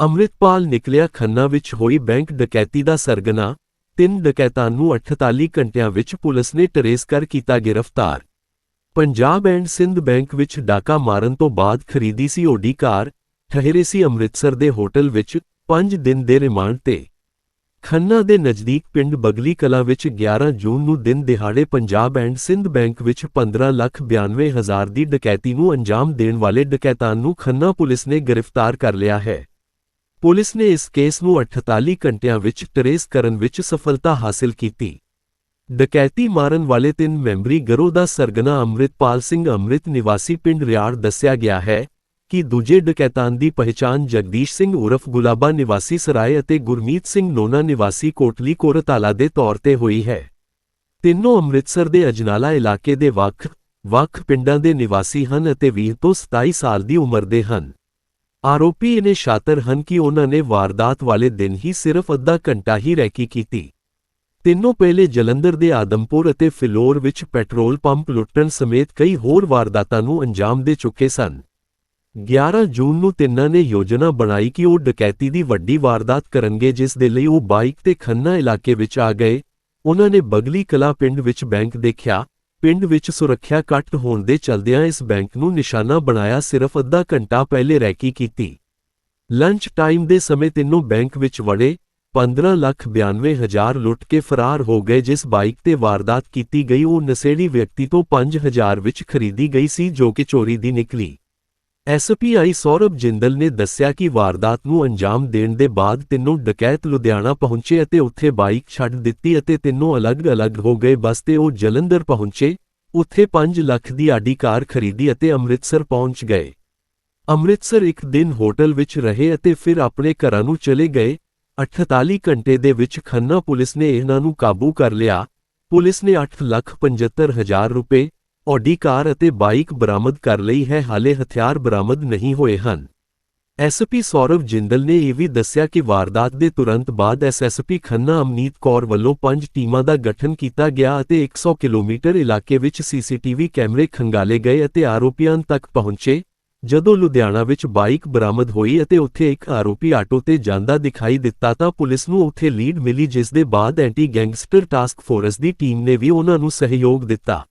ਅੰਮ੍ਰਿਤਪਾਲ ਨਿਕਲਿਆ ਖੰਨਾ ਵਿੱਚ ਹੋਈ ਬੈਂਕ ਡਕੈਤੀ ਦਾ ਸਰਗਨਾ, ਤਿੰਨ ਡਕੈਤਾਂ ਨੂੰ 48 ਘੰਟਿਆਂ ਵਿੱਚ ਪੁਲਿਸ ਨੇ ਟਰੇਸ ਕਰ ਕੀਤਾ ਗ੍ਰਿਫਤਾਰ। ਪੰਜਾਬ ਐਂਡ ਸਿੰਧ ਬੈਂਕ ਵਿੱਚ ਡਾਕਾ ਮਾਰਨ ਤੋਂ ਬਾਅਦ ਖਰੀਦੀ ਸੀ ਓਡੀ ਕਾਰ, ਠਹਿਰੇ ਸੀ ਅੰਮ੍ਰਿਤਸਰ ਦੇ ਹੋਟਲ ਵਿੱਚ 5 ਦਿਨ ਦੇ ਰਿਮਾਂਡ ਤੇ। ਖੰਨਾ ਦੇ ਨਜ਼ਦੀਕ ਪਿੰਡ ਬਗਲੀ ਕਲਾ ਵਿੱਚ 11 ਜੂਨ ਨੂੰ ਦਿਨ ਦਿਹਾੜੇ ਪੰਜਾਬ ਐਂਡ ਸਿੰਧ ਬੈਂਕ ਵਿੱਚ 15 ਲੱਖ 92 ਹਜ਼ਾਰ ਦੀ ਡਕੈਤੀ ਨੂੰ ਅੰਜਾਮ ਦੇਣ ਵਾਲੇ ਡਕੈਤਾਂ ਨੂੰ ਖੰਨਾ ਪੁਲਿਸ ਨੇ ਗ੍ਰਿਫਤਾਰ ਕਰ ਲਿਆ ਹੈ। ਪੁਲਿਸ ਨੇ ਇਸ ਕੇਸ ਨੂੰ 48 ਘੰਟਿਆਂ ਵਿੱਚ ਟਰੇਸ ਕਰਨ ਵਿੱਚ ਸਫਲਤਾ ਹਾਸਲ ਕੀਤੀ। ਡਕੈਤੀ ਮਾਰਨ ਵਾਲੇ ਤਿੰਨ ਮੈਂਬਰੀ ਗਰੋਹ ਦਾ ਸਰਗਨਾ ਅੰਮ੍ਰਿਤਪਾਲ ਸਿੰਘ ਅੰਮ੍ਰਿਤ ਨਿਵਾਸੀ ਪਿੰਡ ਰਿਆੜ ਦੱਸਿਆ ਗਿਆ ਹੈ ਕਿ ਦੂਜੇ ਡਕੈਤਾਂ ਦੀ ਪਹਿਚਾਣ ਜਗਦੀਸ਼ ਸਿੰਘ ਉਰਫ ਗੁਲਾਬਾ ਨਿਵਾਸੀ ਸਰਾਏ ਅਤੇ ਗੁਰਮੀਤ ਸਿੰਘ ਨੋਨਾ ਨਿਵਾਸੀ ਕੋਟਲੀ ਕੋਰਤਾਲਾ ਦੇ ਤੌਰ ਤੇ ਹੋਈ ਹੈ। ਤਿੰਨੋਂ ਅੰਮ੍ਰਿਤਸਰ ਦੇ ਅਜਨਾਲਾ ਇਲਾਕੇ ਦੇ ਵੱਖ ਵੱਖ ਪਿੰਡਾਂ ਦੇ ਨਿਵਾਸੀ ਹਨ ਅਤੇ 20 ਤੋਂ 27 ਸਾਲ ਦੀ ਉਮਰ ਦੇ ਹਨ। ਆਰੋਪੀ ਇਹਨੇ ਸ਼ਾਤਰ ਹਨ ਕਿ ਉਹਨਾਂ ਨੇ ਵਾਰਦਾਤ ਵਾਲੇ ਦਿਨ ਹੀ ਸਿਰਫ ਅੱਧਾ ਘੰਟਾ ਹੀ ਰੈਕੀ ਕੀਤੀ। ਤਿੰਨੋਂ ਪਹਿਲੇ ਜਲੰਧਰ ਦੇ ਆਦਮਪੁਰ ਅਤੇ ਫਿਲੌਰ ਵਿੱਚ ਪੈਟਰੋਲ ਪੰਪ ਲੁੱਟਣ ਸਮੇਤ ਕਈ ਹੋਰ ਵਾਰਦਾਤਾਂ ਨੂੰ ਅੰਜਾਮ ਦੇ ਚੁੱਕੇ ਸਨ। 11 ਜੂਨ ਨੂੰ ਤਿੰਨਾਂ ਨੇ ਯੋਜਨਾ ਬਣਾਈ ਕਿ ਉਹ ਡਕੈਤੀ ਦੀ ਵੱਡੀ ਵਾਰਦਾਤ ਕਰਨਗੇ, ਜਿਸ ਦੇ ਲਈ ਉਹ ਬਾਈਕ ਤੇ ਖੰਨਾ ਇਲਾਕੇ ਵਿੱਚ ਆ ਗਏ। ਉਹਨਾਂ ਨੇ ਬਗਲੀ ਕਲਾ ਪਿੰਡ ਵਿੱਚ ਬੈਂਕ ਦੇਖਿਆ। ਪਿੰਡ ਵਿੱਚ ਸੁਰੱਖਿਆ ਘੱਟ ਹੋਣ ਦੇ ਚਲਦਿਆਂ ਇਸ ਬੈਂਕ ਨੂੰ ਨਿਸ਼ਾਨਾ ਬਣਾਇਆ, ਸਿਰਫ ਅੱਧਾ ਘੰਟਾ ਪਹਿਲੇ ਰੈਕੀ ਕੀਤੀ। ਲੰਚ ਟਾਈਮ ਦੇ ਸਮੇਂ ਤਿੰਨੋਂ ਬੈਂਕ ਵਿੱਚ ਵੜੇ। 15 ਲੱਖ 92 ਹਜ਼ਾਰ ਲੁੱਟ ਕੇ ਫਰਾਰ ਹੋ ਗਏ, ਜਿਸ ਬਾਈਕ ਤੇ ਵਾਰਦਾਤ ਕੀਤੀ ਗਈ। ਉਹ ਨਸ਼ੇੜੀ ਵਿਅਕਤੀ ਤੋਂ 5000 ਵਿੱਚ ਖਰੀਦੀ ਗਈ ਸੀ, ਜੋ ਕਿ ਚੋਰੀ ਦੀ ਨਿਕਲੀ। ਐਸਪੀਆਈ ਸੌਰਭ ਜਿੰਦਲ ਨੇ ਦੱਸਿਆ ਕਿ ਵਾਰਦਾਤ ਨੂੰ ਅੰਜਾਮ ਦੇਣ ਦੇ ਬਾਅਦ ਤਿੰਨੋਂ ਡਕੈਤ ਲੁਧਿਆਣਾ ਪਹੁੰਚੇ ਅਤੇ ਉੱਥੇ ਬਾਈਕ ਛੱਡ ਦਿੱਤੀ ਅਤੇ ਤਿੰਨੋਂ ਅਲੱਗ-ਅਲੱਗ ਹੋ ਗਏ। ਬਸ ਤੇ ਉਹ ਜਲੰਧਰ ਪਹੁੰਚੇ ਉੱਥੇ 5 ਲੱਖ ਦੀ ਆਡੀ ਕਾਰ ਖਰੀਦੀ ਅਤੇ ਅੰਮ੍ਰਿਤਸਰ ਪਹੁੰਚ ਗਏ। ਅੰਮ੍ਰਿਤਸਰ ਇੱਕ ਦਿਨ ਹੋਟਲ ਵਿੱਚ ਰਹੇ ਅਤੇ ਫਿਰ ਆਪਣੇ ਘਰਾਂ ਨੂੰ ਚਲੇ ਗਏ। 48 ਘੰਟੇ ਦੇ ਵਿੱਚ ਖੰਨਾ ਪੁਲਿਸ ਨੇ ਇਹਨਾਂ ਨੂੰ ਕਾਬੂ ਕਰ ਲਿਆ। ਪੁਲਿਸ ਨੇ 8,75,000 ਰੁਪਏ ਔਡੀ ਕਾਰ ਅਤੇ ਬਾਈਕ ਬਰਾਮਦ ਕਰ ਲਈ ਹੈ, ਹਾਲੇ ਹਥਿਆਰ ਬਰਾਮਦ ਨਹੀਂ ਹੋਏ ਹਨ। ਐਸਪੀ ਸੌਰਵ ਜਿੰਦਲ ਨੇ ਇਹ ਵੀ ਦੱਸਿਆ ਕਿ ਵਾਰਦਾਤ ਦੇ ਤੁਰੰਤ ਬਾਅਦ ਐਸਐਸਪੀ ਖੰਨਾ ਅਮਨੀਤ ਕੌਰ ਵੱਲੋਂ ਪੰਜ ਟੀਮਾਂ ਦਾ ਗਠਨ ਕੀਤਾ ਗਿਆ ਅਤੇ 100 ਕਿਲੋਮੀਟਰ ਇਲਾਕੇ ਵਿੱਚ ਸੀਸੀਟੀਵੀ ਕੈਮਰੇ ਖੰਗਾਲੇ ਗਏ ਅਤੇ ਆਰੋਪੀਆਂ ਤੱਕ ਪਹੁੰਚੇ, ਜਦੋਂ ਲੁਧਿਆਣਾ ਵਿੱਚ ਬਾਈਕ ਬਰਾਮਦ ਹੋਈ ਅਤੇ ਉੱਥੇ ਇੱਕ ਆਰੋਪੀ ਆਟੋ ਤੇ ਜਾਂਦਾ ਦਿਖਾਈ ਦਿੱਤਾ ਤਾਂ ਪੁਲਿਸ ਨੂੰ ਉੱਥੇ ਲੀਡ ਮਿਲੀ, ਜਿਸ ਦੇ ਬਾਅਦ ਐਂਟੀ ਗੈਂਗਸਟਰ ਟਾਸਕ ਫੋਰਸ ਦੀ ਟੀਮ ਨੇ ਵੀ ਉਹਨਾਂ ਨੂੰ ਸਹਿਯੋਗ ਦਿੱਤਾ।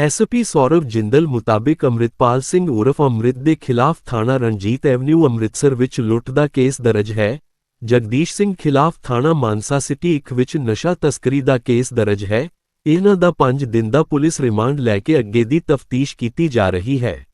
ਐਸਪੀ ਸੌਰਵ ਜਿੰਦਲ ਮੁਤਾਬਿਕ ਅੰਮ੍ਰਿਤਪਾਲ ਸਿੰਘ ਉਰਫ ਅੰਮ੍ਰਿਤ ਦੇ ਖਿਲਾਫ ਥਾਣਾ ਰਣਜੀਤ ਐਵਨਿਊ ਅੰਮ੍ਰਿਤਸਰ ਵਿੱਚ ਲੁੱਟ ਦਾ ਕੇਸ ਦਰਜ ਹੈ। ਜਗਦੀਸ਼ ਸਿੰਘ ਖਿਲਾਫ ਥਾਣਾ ਮਾਨਸਾ ਸਿਟੀ 1 ਵਿੱਚ ਨਸ਼ਾ ਤਸਕਰੀ ਦਾ ਕੇਸ ਦਰਜ ਹੈ। ਇਹਨਾਂ ਦਾ 5 ਦਿਨ ਦਾ ਪੁਲਿਸ ਰਿਮਾਂਡ ਲੈ ਕੇ ਅੱਗੇ ਦੀ ਤਫਤੀਸ਼ ਕੀਤੀ ਜਾ ਰਹੀ ਹੈ।